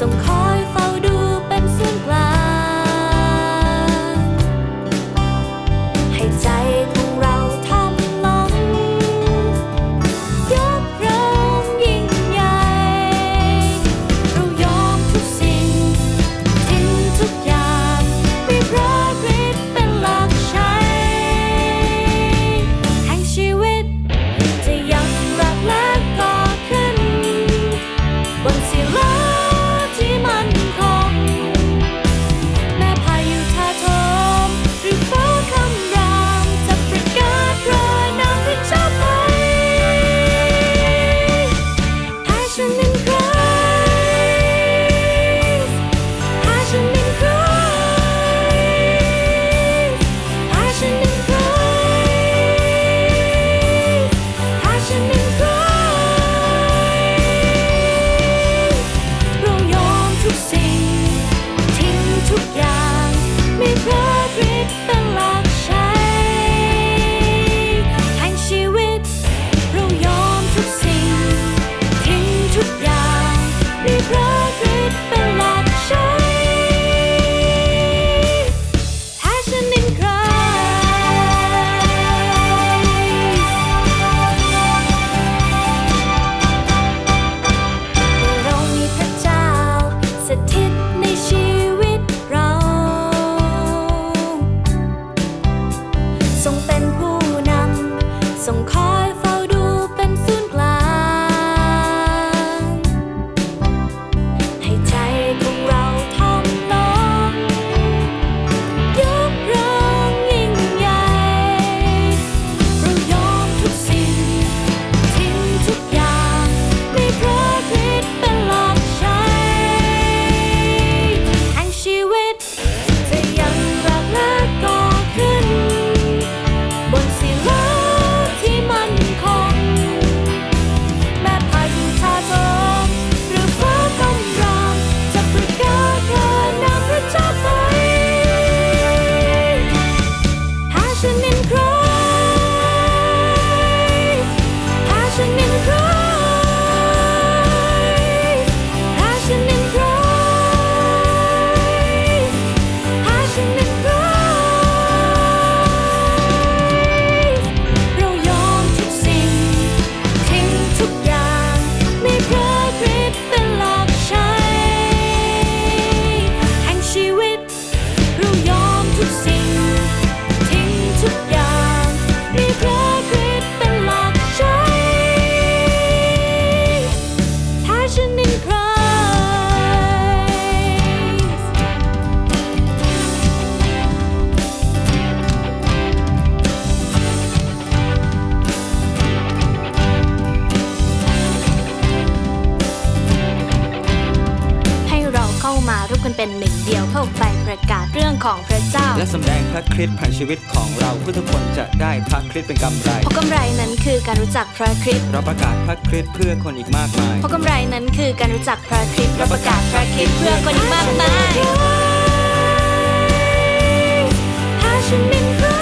Don't. เป็นหนึ่งเดียวเข้าไปประกาศเรื่องของพระเจ้า และสำแดงพระคริสต์ผ่านชีวิตของเราเพื่อทุกคนจะได้พระคริสต์เป็นกำไรเพราะกำไรนั้นคือการรู้จักพระคริสต์เราประกาศพระคริสต์เพื่อคนอีกมากมายเพราะกำไรนั้นคือการรู้จักพระคริสต์เราประกาศพระคริสต์เพื่อคนอีกมากมายพาฉันบินขึ้